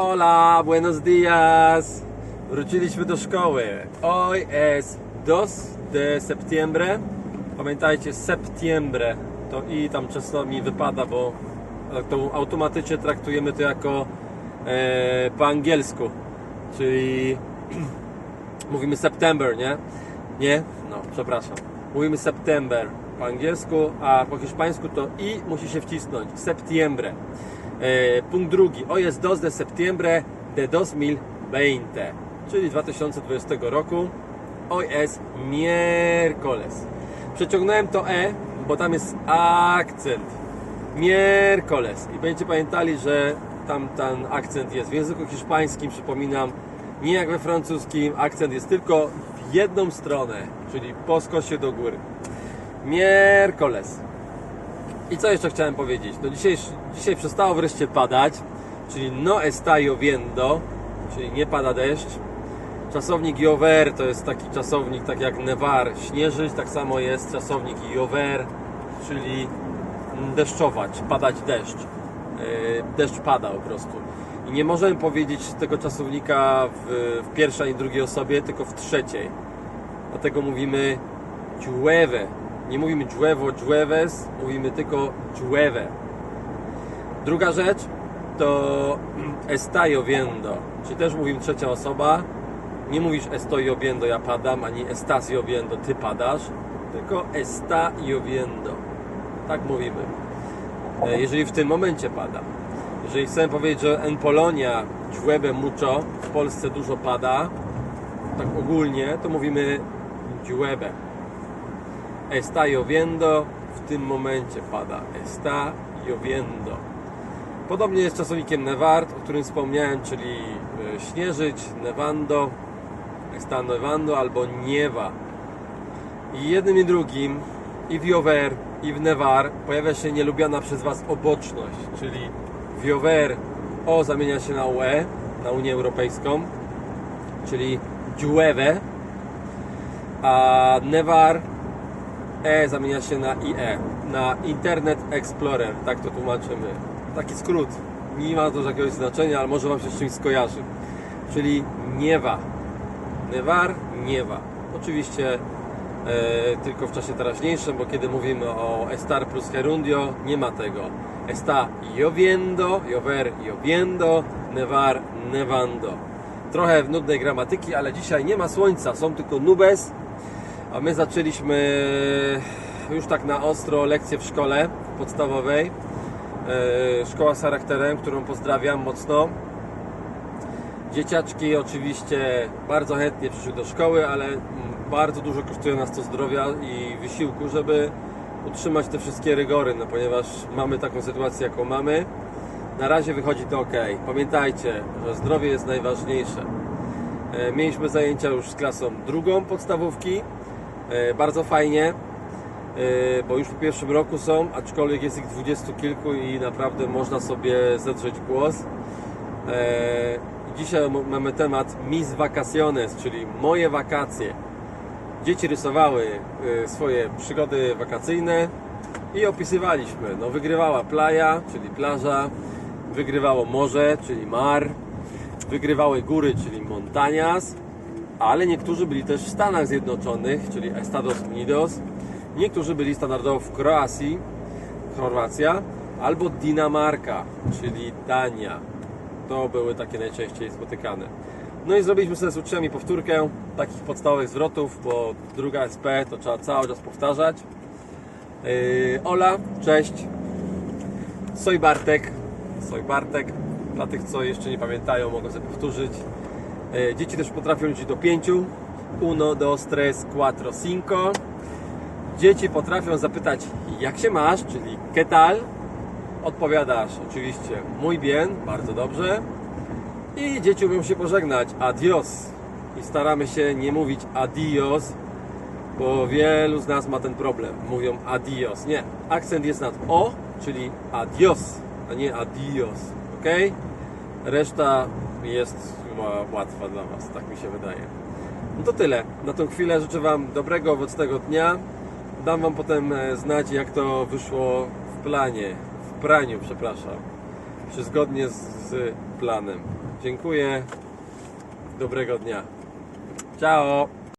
Hola, buenos días. Wróciliśmy do szkoły. Hoy es 2 de septiembre. Pamiętajcie, septiembre to i tam często mi wypada, bo to automatycznie traktujemy to jako e, po angielsku. Czyli mówimy September, nie? Nie? No, przepraszam. Mówimy September po angielsku, a po hiszpańsku to i musi się wcisnąć. Septiembre. E, punkt drugi. Hoy es 2 de septiembre de 2020, czyli 2020 roku. Hoy es miércoles. Przeciągnąłem to E, bo tam jest akcent. Miércoles. I będziecie pamiętali, że tam ten akcent jest w języku hiszpańskim, przypominam, nie jak we francuskim. Akcent jest tylko w jedną stronę, czyli po skosie do góry. Miércoles. I co jeszcze chciałem powiedzieć? No dzisiaj, dzisiaj przestało wreszcie padać, czyli no está lloviendo, czyli nie pada deszcz. Czasownik llover to jest taki czasownik, tak jak nevar, śnieżyć, tak samo jest czasownik llover, czyli deszczować, padać deszcz. Yy, Deszcz pada po prostu. I nie możemy powiedzieć tego czasownika w, w pierwszej i drugiej osobie, tylko w trzeciej. Dlatego mówimy llueve. Nie mówimy lluevo, llueves, mówimy tylko llueve. Druga rzecz to está lloviendo, czyli też mówimy trzecia osoba. Nie mówisz estoy lloviendo, ja padam, ani estás lloviendo, ty padasz, tylko está lloviendo. Tak mówimy. E, Jeżeli w tym momencie pada. Jeżeli chcemy powiedzieć, że en Polonia llueve mucho, w Polsce dużo pada, tak ogólnie, to mówimy llueve. Está lloviendo, w tym momencie pada. Está lloviendo. Podobnie jest czasownikiem nevart, o którym wspomniałem, czyli e, śnieżyć, nevando, está nevando albo niewa. I jednym i drugim, i w llover, i w nevar pojawia się nielubiana przez Was oboczność, czyli w llover O zamienia się na UE, na Unię Europejską, czyli llueve, a nevar E zamienia się na IE, na Internet Explorer, tak to tłumaczymy. Taki skrót. Nie ma to jakiegoś znaczenia, ale może Wam się z czymś skojarzy. Czyli niewa. Newar, niewa. Oczywiście e, tylko w czasie teraźniejszym, bo kiedy mówimy o estar plus gerundio, nie ma tego. Está lloviendo, llover, lloviendo, nevar, nevando. Trochę w nudnej gramatyki, ale dzisiaj nie ma słońca, są tylko nubes, a my zaczęliśmy już tak na ostro lekcję w szkole podstawowej. E, Szkoła z charakterem, którą pozdrawiam mocno. Dzieciaczki oczywiście bardzo chętnie przyszły do szkoły, ale bardzo dużo kosztuje nas to zdrowia i wysiłku, żeby utrzymać te wszystkie rygory, no ponieważ mamy taką sytuację, jaką mamy. Na razie wychodzi to ok. Pamiętajcie, że zdrowie jest najważniejsze. E, Mieliśmy zajęcia już z klasą drugą podstawówki. E, Bardzo fajnie, e, bo już po pierwszym roku są, aczkolwiek jest ich dwudziestu kilku i naprawdę można sobie zedrzeć głos. E, Dzisiaj mamy temat Mis Vacaciones, czyli moje wakacje. Dzieci rysowały swoje przygody wakacyjne i opisywaliśmy. No, wygrywała playa, czyli plaża, wygrywało morze, czyli mar, wygrywały góry, czyli montañas, ale niektórzy byli też w Stanach Zjednoczonych, czyli Estados Unidos. Niektórzy byli standardowo w Kroacji, Chorwacja, albo Dinamarka, czyli Dania. To były takie najczęściej spotykane. No i zrobiliśmy sobie z uczniami powtórkę takich podstawowych zwrotów, bo druga SP to trzeba cały czas powtarzać. Yy, Ola, cześć. Soy Bartek. Soy Bartek. Dla tych, co jeszcze nie pamiętają, mogą sobie powtórzyć. Yy, Dzieci też potrafią liczyć do pięciu. Uno, dos, tres, cuatro, cinco. Dzieci potrafią zapytać, jak się masz, czyli ¿qué tal? Odpowiadasz oczywiście muy bien, bardzo dobrze. I dzieci umią się pożegnać, adios. I staramy się nie mówić adios, bo wielu z nas ma ten problem. Mówią adios. Nie, akcent jest nad o, czyli adios, a nie adios. Ok? Reszta jest łatwa dla Was, tak mi się wydaje. No to tyle. Na tą chwilę życzę Wam dobrego, owocnego dnia. Dam Wam potem e, znać, jak to wyszło w planie, w praniu, przepraszam. Czy zgodnie z planem. Dziękuję. Dobrego dnia. Ciao.